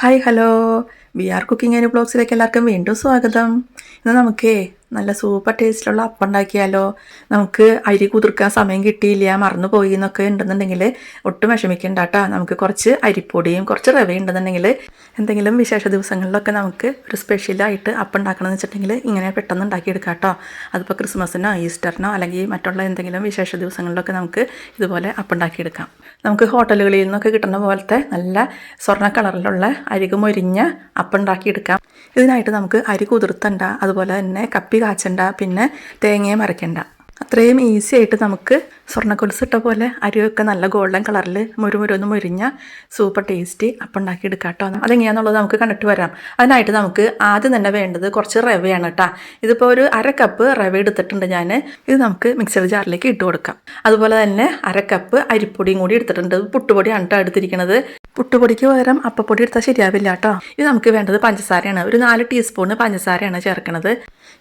Hi hello. B R cooking and ബ്ലോഗ്സിലേക്ക് എല്ലാവർക്കും വീണ്ടും സ്വാഗതം. ഇന്ന് നമുക്കേ നല്ല സൂപ്പർ ടേസ്റ്റിലുള്ള അപ്പം ഉണ്ടാക്കിയാലോ നമുക്ക് അരി കുതിർക്കാൻ സമയം കിട്ടിയില്ല മറന്നു പോയി എന്നൊക്കെ ഉണ്ടെന്നുണ്ടെങ്കിൽ ഒട്ടും വിഷമിക്കണ്ട കേട്ടോ. നമുക്ക് കുറച്ച് അരിപ്പൊടിയും കുറച്ച് റവ ഉണ്ടെന്നുണ്ടെങ്കിൽ എന്തെങ്കിലും വിശേഷ ദിവസങ്ങളിലൊക്കെ നമുക്ക് ഒരു സ്പെഷ്യലായിട്ട് അപ്പം ഉണ്ടാക്കണമെന്ന് വെച്ചിട്ടുണ്ടെങ്കിൽ ഇങ്ങനെ പെട്ടെന്ന് ഉണ്ടാക്കിയെടുക്കാം കേട്ടോ. അതിപ്പോൾ ക്രിസ്മസിനോ ഈസ്റ്ററിനോ അല്ലെങ്കിൽ മറ്റുള്ള എന്തെങ്കിലും വിശേഷ ദിവസങ്ങളിലൊക്കെ നമുക്ക് ഇതുപോലെ അപ്പം ഉണ്ടാക്കിയെടുക്കാം നമുക്ക് ഹോട്ടലുകളിൽ നിന്നൊക്കെ കിട്ടുന്ന പോലത്തെ നല്ല സ്വർണ കളറിലുള്ള അരികുമൊരിഞ്ഞ അപ്പം ഉണ്ടാക്കിയെടുക്കാം ഇതിനായിട്ട് നമുക്ക് അരി കുതിർത്തണ്ട അതുപോലെ തന്നെ കപ്പി കാച്ചണ്ട പിന്നെ തേങ്ങയും അരയ്ക്കണ്ട. അത്രയും ഈസി ആയിട്ട് നമുക്ക് സ്വർണക്കൊലുസ് ഇട്ട പോലെ അരിയൊക്കെ നല്ല ഗോൾഡൻ കളറിൽ മുരുമുരൊന്ന് മുരിഞ്ഞ സൂപ്പർ ടേസ്റ്റി അപ്പം ഉണ്ടാക്കി എടുക്കാം കേട്ടോ അതെങ്ങനെയാണെന്നുള്ളത് നമുക്ക് കണ്ടിട്ട് വരാം. അതിനായിട്ട് നമുക്ക് ആദ്യം തന്നെ വേണ്ടത് കുറച്ച് റവയാണ് കേട്ടോ ഇതിപ്പോൾ ഒരു അര കപ്പ് റവ എടുത്തിട്ടുണ്ട് ഞാൻ ഇത് നമുക്ക് മിക്സർ ജാറിലേക്ക് ഇട്ട് കൊടുക്കാം. അതുപോലെ തന്നെ അര കപ്പ് അരിപ്പൊടിയും കൂടി എടുത്തിട്ടുണ്ട്. പുട്ടുപൊടിയാണ് കേട്ടോ എടുത്തിരിക്കുന്നത് പുട്ടുപൊടിക്ക് പകരം അപ്പപ്പൊടി എടുത്താൽ ശരിയാവില്ല കേട്ടോ ഇത് നമുക്ക് വേണ്ടത് പഞ്ചസാരയാണ്. ഒരു നാല് ടീസ്പൂണ് പഞ്ചസാരയാണ് ചേർക്കുന്നത്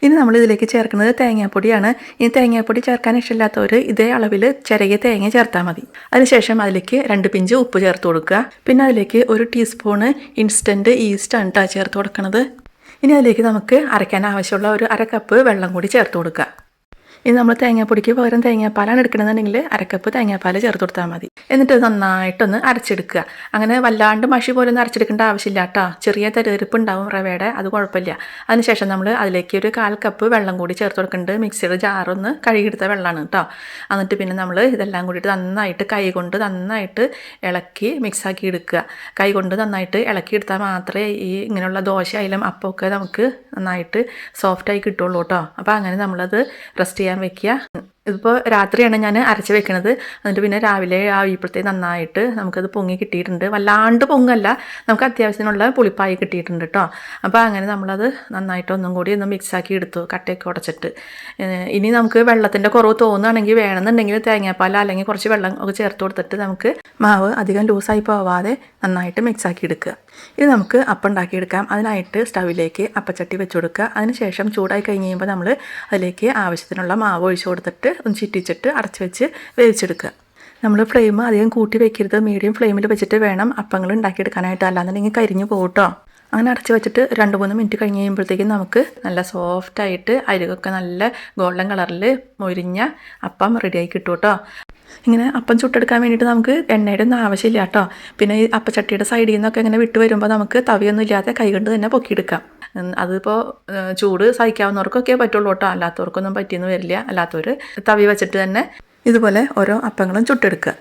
ഇനി നമ്മൾ ഇതിലേക്ക് ചേർക്കുന്നത് തേങ്ങാപ്പൊടിയാണ്. ഈ തേങ്ങാപ്പൊടി ചേർക്കാൻ ഇഷ്ടമില്ലാത്തവർ ഇതേ അളവിൽ ചിരകിയ തേങ്ങ ചേർത്താൽ മതി. അതിനുശേഷം അതിലേക്ക് രണ്ട് പിഞ്ച് ഉപ്പ് ചേർത്ത് കൊടുക്കുക. പിന്നെ അതിലേക്ക് ഒരു ടീസ്പൂണ് ഇൻസ്റ്റന്റ് ഈസ്റ്റാണ് കേട്ടോ ചേർത്ത് കൊടുക്കുന്നത് ഇനി അതിലേക്ക് നമുക്ക് അരയ്ക്കാൻ ആവശ്യമുള്ള ഒരു അര കപ്പ് വെള്ളം കൂടി ചേർത്ത് കൊടുക്കുക. ഇനി നമ്മൾ തേങ്ങാപ്പൊടിക്ക് പകരം തേങ്ങാപ്പാലാണ് എടുക്കണമെന്നുണ്ടെങ്കിൽ അരക്കപ്പ് തേങ്ങാപ്പാൽ ചേർത്ത് കൊടുത്താൽ മതി. എന്നിട്ട് നന്നായിട്ടൊന്ന് അരച്ചെടുക്കുക. അങ്ങനെ വല്ലാണ്ട് മഷി പോലെ ഒന്നും അരച്ചെടുക്കേണ്ട ആവശ്യമില്ല കേട്ടോ. ചെറിയ തെരുതെരിപ്പ് ഉണ്ടാവും റവയുടെ അത് കുഴപ്പമില്ല. അതിനുശേഷം നമ്മൾ അതിലേക്ക് ഒരു കാൽ കപ്പ് വെള്ളം കൂടി ചേർത്ത് കൊടുക്കുന്നുണ്ട്. മിക്സിയുടെ ജാറൊന്ന് കഴുകിയെടുത്ത വെള്ളമാണ് കേട്ടോ. എന്നിട്ട് പിന്നെ നമ്മൾ ഇതെല്ലാം കൂടിയിട്ട് നന്നായിട്ട് കൈ കൊണ്ട് നന്നായിട്ട് ഇളക്കി മിക്സാക്കി എടുക്കുക. കൈ കൊണ്ട് നന്നായിട്ട് ഇളക്കി എടുത്താൽ മാത്രമേ ഈ ഇങ്ങനെയുള്ള ദോശ ആയാലും അപ്പമൊക്കെ നമുക്ക് നന്നായിട്ട് സോഫ്റ്റായി കിട്ടുള്ളൂ കേട്ടോ. അപ്പോൾ അങ്ങനെ നമ്മളത് റെസ്റ്റ് ചെയ്യാൻ വെക്കുക ഇതിപ്പോൾ രാത്രിയാണ് ഞാൻ അരച്ച് വെക്കണത്. എന്നിട്ട് പിന്നെ രാവിലെ ആയപ്പോഴത്തേക്ക് നന്നായിട്ട് നമുക്കത് പൊങ്ങി കിട്ടിയിട്ടുണ്ട്. വല്ലാണ്ട് പൊങ്ങല്ല. നമുക്ക് അത്യാവശ്യത്തിനുള്ള പുളിപ്പായി കിട്ടിയിട്ടുണ്ട് കേട്ടോ അപ്പോൾ അങ്ങനെ നമ്മളത് നന്നായിട്ട് ഒന്നും കൂടി ഒന്ന് മിക്സാക്കി എടുത്തു കട്ടയൊക്കെ ഉടച്ചിട്ട്. ഇനി നമുക്ക് വെള്ളത്തിന്റെ കുറവ് തോന്നുകയാണെങ്കിൽ വേണമെന്നുണ്ടെങ്കിൽ തേങ്ങാപ്പാൽ അല്ലെങ്കിൽ കുറച്ച് വെള്ളം ഒക്കെ ചേർത്ത് കൊടുത്തിട്ട് നമുക്ക് മാവ് അധികം ലൂസായി പോവാതെ നന്നായിട്ട് മിക്സാക്കി എടുക്കുക. ഇത് നമുക്ക് അപ്പം ഉണ്ടാക്കിയെടുക്കാം അതിനായിട്ട് സ്റ്റവിലേക്ക് അപ്പച്ചട്ടി വെച്ച് കൊടുക്കുക. അതിനുശേഷം ചൂടായി കഴിഞ്ഞ് കഴിയുമ്പോൾ നമ്മൾ അതിലേക്ക് ആവശ്യത്തിനുള്ള മാവ് ഒഴിച്ചു കൊടുത്തിട്ട് ഒന്ന് ചുറ്റിച്ചിട്ട് അടച്ച് വെച്ച് വേവിച്ചെടുക്കുക. നമ്മൾ ഫ്ലെയിം അധികം കൂട്ടി വെക്കരുത്. മീഡിയം ഫ്ലെയിമിൽ വെച്ചിട്ട് വേണം അപ്പങ്ങൾ ഉണ്ടാക്കിയെടുക്കാനായിട്ട്. അല്ലാന്നുണ്ടെങ്കിൽ കരിഞ്ഞു പോകട്ടോ അങ്ങനെ അടച്ച് വെച്ചിട്ട് രണ്ട് മൂന്ന് മിനിറ്റ് കഴിഞ്ഞ് കഴിയുമ്പോഴത്തേക്കും നമുക്ക് നല്ല സോഫ്റ്റായിട്ട് അരികൊക്കെ നല്ല ഗോൾഡൻ കളറിൽ മൊരിഞ്ഞ അപ്പം റെഡിയായി കിട്ടും കേട്ടോ ഇങ്ങനെ അപ്പം ചുട്ടെടുക്കാൻ വേണ്ടിയിട്ട് നമുക്ക് എണ്ണയുടെ ഒന്നും ആവശ്യമില്ല കേട്ടോ പിന്നെ ഈ അപ്പച്ചട്ടിയുടെ സൈഡിൽ നിന്നൊക്കെ ഇങ്ങനെ വിട്ട് വരുമ്പോൾ നമുക്ക് തവിയൊന്നും ഇല്ലാതെ കൈകൊണ്ട് തന്നെ പൊക്കിയെടുക്കാം. അതിപ്പോൾ ചൂട് സഹിക്കാവുന്നവർക്കൊക്കെ പറ്റുള്ളൂ കേട്ടോ. അല്ലാത്തവർക്കൊന്നും പറ്റിയെന്ന് വരില്ല. അല്ലാത്തവർ തവി വെച്ചിട്ട് തന്നെ ഇതുപോലെ ഓരോ അപ്പങ്ങളും ചുട്ടെടുക്കുക.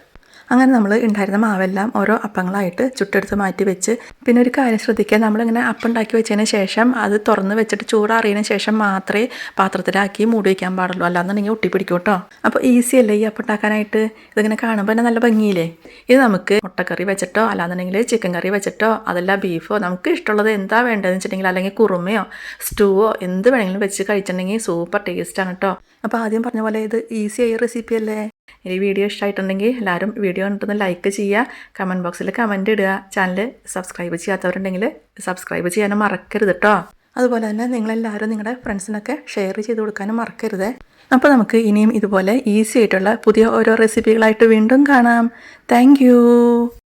അങ്ങനെ നമ്മൾ ഉണ്ടായിരുന്ന മാവെല്ലാം ഓരോ അപ്പങ്ങളായിട്ട് ചുട്ടെടുത്ത് മാറ്റി വെച്ച്. പിന്നെ ഒരു കാര്യം ശ്രദ്ധിക്കുക നമ്മളിങ്ങനെ അപ്പം ഉണ്ടാക്കി വെച്ചതിന് ശേഷം അത് തുറന്ന് വെച്ചിട്ട് ചൂടാറിയതിന് ശേഷം മാത്രമേ പാത്രത്തിലാക്കി മൂടി വയ്ക്കാൻ പാടുള്ളൂ. അല്ലാന്നുണ്ടെങ്കിൽ ഒട്ടിപ്പിടിക്കും കേട്ടോ. അപ്പോൾ ഈസി അല്ലേ ഈ അപ്പം ഉണ്ടാക്കാനായിട്ട് ഇതിങ്ങനെ കാണുമ്പോൾ തന്നെ നല്ല ഭംഗിയില്ലേ? ഇത് നമുക്ക് മുട്ടക്കറി വെച്ചിട്ടോ അല്ലാന്നുണ്ടെങ്കിൽ ചിക്കൻ കറി വെച്ചിട്ടോ അതല്ല ബീഫോ നമുക്ക് ഇഷ്ടമുള്ളത് എന്താ വേണ്ടതെന്ന് വെച്ചിട്ടുണ്ടെങ്കിൽ അല്ലെങ്കിൽ കുറുമയോ സ്റ്റൂവോ എന്ത് വേണമെങ്കിലും വെച്ച് കഴിച്ചിട്ടുണ്ടെങ്കിൽ സൂപ്പർ ടേസ്റ്റാണ് കേട്ടോ. അപ്പോൾ ആദ്യം പറഞ്ഞ പോലെ ഇത് ഈസി ആയ റെസിപ്പി അല്ലേ? ഈ വീഡിയോ ഇഷ്ടമായിട്ടുണ്ടെങ്കിൽ എല്ലാവരും വീഡിയോ കണ്ടിട്ടൊന്ന് ലൈക്ക് ചെയ്യുക കമന്റ് ബോക്സിൽ കമന്റ് ഇടുക ചാനൽ സബ്സ്ക്രൈബ് ചെയ്യാത്തവരുണ്ടെങ്കിൽ സബ്സ്ക്രൈബ് ചെയ്യാനും മറക്കരുത് കേട്ടോ അതുപോലെ തന്നെ നിങ്ങളെല്ലാവരും നിങ്ങളുടെ ഫ്രണ്ട്സിനൊക്കെ ഷെയർ ചെയ്ത് കൊടുക്കാനും മറക്കരുത്. അപ്പോൾ നമുക്ക് ഇനിയും ഇതുപോലെ ഈസി ആയിട്ടുള്ള പുതിയ ഓരോ റെസിപ്പികളായിട്ട് വീണ്ടും കാണാം. താങ്ക്